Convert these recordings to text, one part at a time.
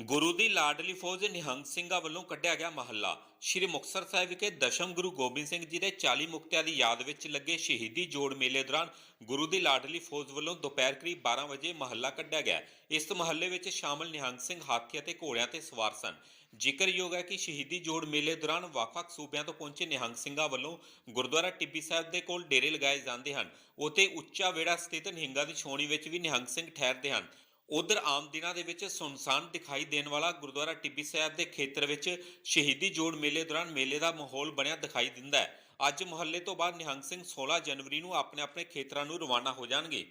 ਗੁਰੂ ਦੀ ਲਾਡਲੀ ਫੌਜ ਨਿਹੰਗ ਸਿੰਘਾਂ ਵੱਲੋਂ ਕੱਢਿਆ ਗਿਆ ਮਹੱਲਾ। ਸ਼੍ਰੀ ਮੁਕਤਸਰ ਸਾਹਿਬ ਵਿਖੇ ਦਸ਼ਮ ਗੁਰੂ ਗੋਬਿੰਦ ਸਿੰਘ ਜੀ ਦੇ 40 ਮੁਕਤਿਆਂ ਦੀ ਯਾਦ ਵਿੱਚ ਲੱਗੇ ਸ਼ਹੀਦੀ ਜੋੜ ਮੇਲੇ ਦੌਰਾਨ ਗੁਰੂ ਦੀ ਲਾਡਲੀ ਫੌਜ ਵੱਲੋਂ ਦੁਪਹਿਰ ਕਰੀਬ 12 ਵਜੇ ਮਹੱਲਾ ਕੱਢਿਆ ਗਿਆ। ਇਸ ਮਹੱਲੇ ਵਿੱਚ ਸ਼ਾਮਲ ਨਿਹੰਗ ਸਿੰਘ ਹਾਥੀ ਅਤੇ ਘੋੜਿਆਂ ਤੇ ਸਵਾਰ ਸਨ। ਜ਼ਿਕਰਯੋਗ ਹੈ ਕਿ ਸ਼ਹੀਦੀ ਜੋੜ ਮੇਲੇ ਦੌਰਾਨ ਵੱਖ-ਵੱਖ ਸੂਬਿਆਂ ਤੋਂ ਪਹੁੰਚੇ ਨਿਹੰਗ ਸਿੰਘਾਂ ਵੱਲੋਂ ਗੁਰਦੁਆਰਾ ਟਿੱਬੀ ਸਾਹਿਬ ਦੇ ਕੋਲ ਡੇਰੇ ਲਗਾਏ ਜਾਂਦੇ ਹਨ। ਉਤੇ ਉੱਚਾ ਵੇੜਾ ਸਥਿਤ ਨਿਹੰਗਾਂ ਦੀ ਛਾਉਣੀ ਵਿੱਚ ਵੀ ਨਿਹੰਗ ਸਿੰਘ ਠਹਿਰਦੇ ਹਨ। ਉਧਰ ਆਮ ਦਿਨਾਂ ਦੇ ਵਿੱਚ ਸੁਨਸਾਨ ਦਿਖਾਈ ਦੇਣ ਵਾਲਾ ਗੁਰਦੁਆਰਾ ਟਿੱਬੀ ਸਾਹਿਬ ਦੇ ਖੇਤਰ ਵਿੱਚ ਸ਼ਹੀਦੀ ਜੋੜ ਮੇਲੇ ਦੌਰਾਨ ਮੇਲੇ ਦਾ ਮਾਹੌਲ ਬਣਿਆ ਦਿਖਾਈ ਦਿੰਦਾ ਹੈ। ਅੱਜ ਮੁਹੱਲੇ ਤੋਂ ਬਾਅਦ ਨਿਹੰਗ ਸਿੰਘ 16 ਜਨਵਰੀ ਨੂੰ ਆਪਣੇ ਆਪਣੇ ਖੇਤਰਾਂ ਨੂੰ ਰਵਾਨਾ ਹੋ ਜਾਣਗੇ।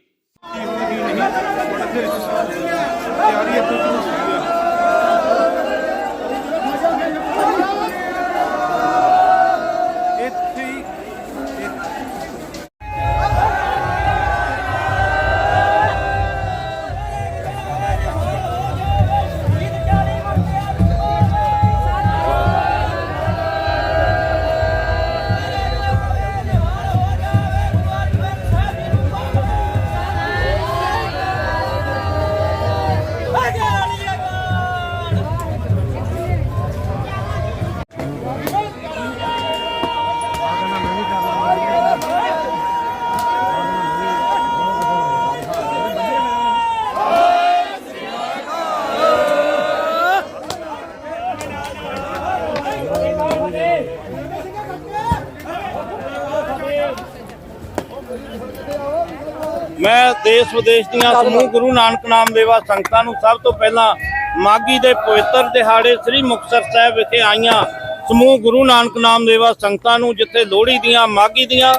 ਮੈਂ ਦੇਸ਼ ਵਿਦੇਸ਼ ਦੀਆਂ ਸਮੂਹ ਗੁਰੂ ਨਾਨਕ ਨਾਮ ਦੇਵਾ ਸੰਗਤਾਂ ਨੂੰ ਸਭ ਤੋਂ ਪਹਿਲਾਂ ਮਾਗੀ ਦੇ ਪਵਿੱਤਰ ਦਿਹਾੜੇ ਸ੍ਰੀ ਮੁਕਤਸਰ ਸਾਹਿਬ ਵਿਖੇ ਆਈਆਂ ਸਮੂਹ ਗੁਰੂ ਨਾਨਕ ਨਾਮ ਦੇਵਾ ਸੰਗਤਾਂ ਨੂੰ ਜਿੱਥੇ ਲੋਹੜੀ ਦੀਆਂ ਮਾਗੀ ਦੀਆਂ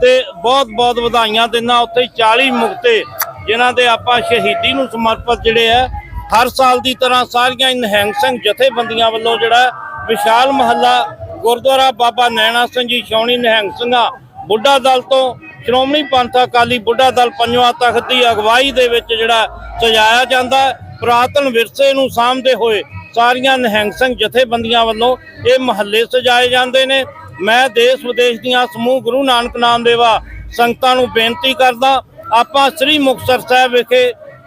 ਤੇ ਬਹੁਤ ਬਹੁਤ ਵਧਾਈਆਂ ਦਿੰਦਾ। ਉੱਥੇ 40 ਮੁਕਤੇ ਜਿਨ੍ਹਾਂ ਦੇ ਆਪਾਂ ਸ਼ਹੀਦੀ ਨੂੰ ਸਮਰਪਿਤ ਜਿਹੜੇ ਆ ਹਰ ਸਾਲ ਦੀ ਤਰ੍ਹਾਂ ਸਾਰੀਆਂ ਨਿਹੰਗ ਸਿੰਘ ਜਥੇਬੰਦੀਆਂ ਵੱਲੋਂ ਜਿਹੜਾ ਵਿਸ਼ਾਲ ਮਹੱਲਾ ਗੁਰਦੁਆਰਾ ਬਾਬਾ ਨੈਣਾ ਸਿੰਘ ਜੀ ਛਾਉਣੀ ਨਿਹੰਗ ਸਿੰਘਾਂ ਬੁੱਢਾ ਦਲ ਤੋਂ ਸ਼੍ਰੋਮਣੀ ਪੰਥ ਅਕਾਲੀ ਬੁੱਢਾ ਦਲ ਪੰਜਵਾਂ ਤਖਤ ਦੀ ਅਗਵਾਈ ਦੇ ਵਿੱਚ ਜਿਹੜਾ ਸਜਾਇਆ ਜਾਂਦਾ ਹੈ। ਪੁਰਾਤਨ ਵਿਰਸੇ ਨੂੰ ਸਾਂਭਦੇ ਹੋਏ ਸਾਰੀਆਂ ਨਿਹੰਗ ਸਿੰਘ ਜਥੇਬੰਦੀਆਂ ਵੱਲੋਂ ਇਹ ਮਹੱਲੇ ਸਜਾਏ ਜਾਂਦੇ ਨੇ ਮੈਂ ਦੇਸ਼ ਵਿਦੇਸ਼ ਦੀਆਂ ਸਮੂਹ ਗੁਰੂ ਨਾਨਕ ਨਾਮ ਦੇਵਾ ਸੰਗਤਾਂ ਨੂੰ ਬੇਨਤੀ ਕਰਦਾ, ਆਪਾਂ ਸ੍ਰੀ ਮੁਕਤਸਰ ਸਾਹਿਬ ਵਿਖੇ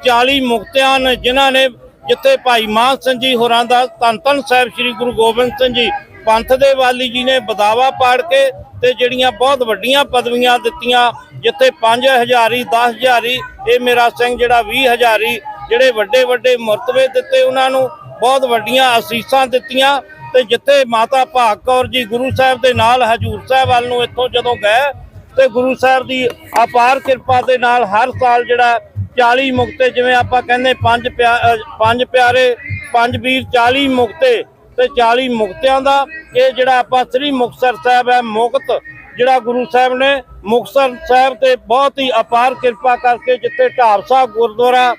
40 ਮੁਕਤਿਆਂ ਨੇ ਜਿਨ੍ਹਾਂ ਨੇ ਜਿੱਥੇ ਭਾਈ ਮਾਨ ਸਿੰਘ ਜੀ ਹੋਰਾਂ ਦਾ ਧੰਨ ਧੰਨ ਸਾਹਿਬ ਸ੍ਰੀ ਗੁਰੂ ਗੋਬਿੰਦ ਸਿੰਘ ਜੀ ਪੰਥ ਦੇ ਵਾਲੀ ਜੀ ਨੇ ਬਦਾਵਾ ਪਾੜ ਕੇ ਤੇ ਜਿਹੜੀਆਂ ਬਹੁਤ ਵੱਡੀਆਂ ਪਦਵੀਆਂ ਦਿੱਤੀਆਂ, ਜਿੱਥੇ 5000 10000 ਇਹ ਮੇਰਾ ਸਿੰਘ ਜਿਹੜਾ 20000 ਜਿਹੜੇ ਵੱਡੇ ਵੱਡੇ ਮਰਤਬੇ ਦਿੱਤੇ ਉਹਨਾਂ ਨੂੰ, ਬਹੁਤ ਵੱਡੀਆਂ ਅਸੀਸਾਂ ਦਿੱਤੀਆਂ ਤੇ ਜਿੱਥੇ ਮਾਤਾ ਭਾਗ ਕੌਰ ਜੀ ਗੁਰੂ ਸਾਹਿਬ ਦੇ ਨਾਲ ਹਜੂਰ ਸਾਹਿਬ ਵੱਲ ਨੂੰ ਇੱਥੋਂ ਜਦੋਂ ਗਏ ਤੇ ਗੁਰੂ ਸਾਹਿਬ ਦੀ ਅਪਾਰ ਕਿਰਪਾ ਦੇ ਨਾਲ ਹਰ ਸਾਲ ਜਿਹੜਾ 40 ਮੁਕਤੇ, ਜਿਵੇਂ ਆਪਾਂ ਕਹਿੰਦੇ ਪੰਜ ਪਿਆ- ਪੰਜ ਪਿਆਰੇ, ਪੰਜ ਵੀਰ 40 ਮੁਕਤੇ ਤੇ 40 ਮੁਕਤਿਆਂ ਦਾ, ਇਹ ਜਿਹੜਾ ਆਪਾਂ ਸ੍ਰੀ ਮੁਕਤਸਰ ਸਾਹਿਬ ਹੈ, ਮੁਕਤ ਜਿਹੜਾ ਗੁਰੂ ਸਾਹਿਬ ਨੇ, ਮੁਕਤਸਰ ਸਾਹਿਬ ਤੇ ਬਹੁਤ ਹੀ ਅਪਾਰ ਕਿਰਪਾ ਕਰਕੇ ਜਿੱਥੇ ਢਾਬ ਸਾਹਿਬ ਗੁਰਦੁਆਰਾ,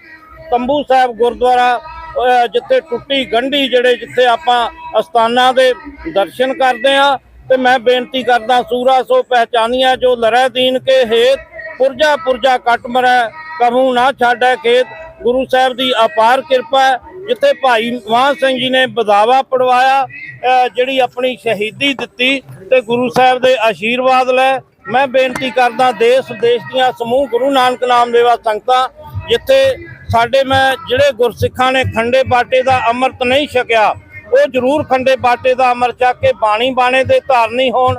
ਤੰਬੂ ਸਾਹਿਬ ਗੁਰਦੁਆਰਾ ਜਿੱਥੇ ਟੁੱਟੀ ਗੰਢੀ ਜਿਹੜੇ ਜਿੱਥੇ ਆਪਾਂ ਅਸਥਾਨਾਂ ਦੇ ਦਰਸ਼ਨ ਕਰਦੇ ਆ ਤੇ ਮੈਂ ਬੇਨਤੀ ਕਰਦਾ ਸੂਰਾ ਸੋ ਪਹਿਚਾਨੀਆਂ ਜੋ ਲਰੈ ਦੀਨ ਕੇ ਹੇਤ, ਪੁਰਜਾ ਪੁਰਜਾ ਕੱਟ ਮਰੈ ਕਭੂ ਨਾ ਛਾੜੈ ਖੇਤ ਗੁਰੂ ਸਾਹਿਬ ਦੀ ਅਪਾਰ ਕਿਰਪਾ ਹੈ, ਜਿੱਥੇ ਭਾਈ ਮਾਨ ਸਿੰਘ ਜੀ ਨੇ ਬਦਾਵਾ ਪੜਵਾਇਆ ਜਿਹੜੀ ਆਪਣੀ ਸ਼ਹੀਦੀ ਦਿੱਤੀ ਤੇ ਗੁਰੂ ਸਾਹਿਬ ਦੇ ਆਸ਼ੀਰਵਾਦ ਲੈ। ਮੈਂ ਬੇਨਤੀ ਕਰਦਾ ਦੇਸ਼ ਵਿਦੇਸ਼ ਦੀਆਂ ਸਮੂਹ ਗੁਰੂ ਨਾਨਕ ਨਾਮ ਦੇਵਾ ਸੰਗਤਾਂ, ਜਿੱਥੇ ਸਾਡੇ ਮੈਂ ਜਿਹੜੇ ਗੁਰਸਿੱਖਾਂ ਨੇ ਖੰਡੇ ਬਾਟੇ ਦਾ ਅੰਮ੍ਰਿਤ ਨਹੀਂ ਛਕਿਆ, ਉਹ ਜ਼ਰੂਰ ਖੰਡੇ ਬਾਟੇ ਦਾ ਅੰਮ੍ਰਿਤ ਛਕ ਕੇ ਬਾਣੀ ਬਾਣੇ ਦੇ ਧਾਰਨੀ ਹੋਣ।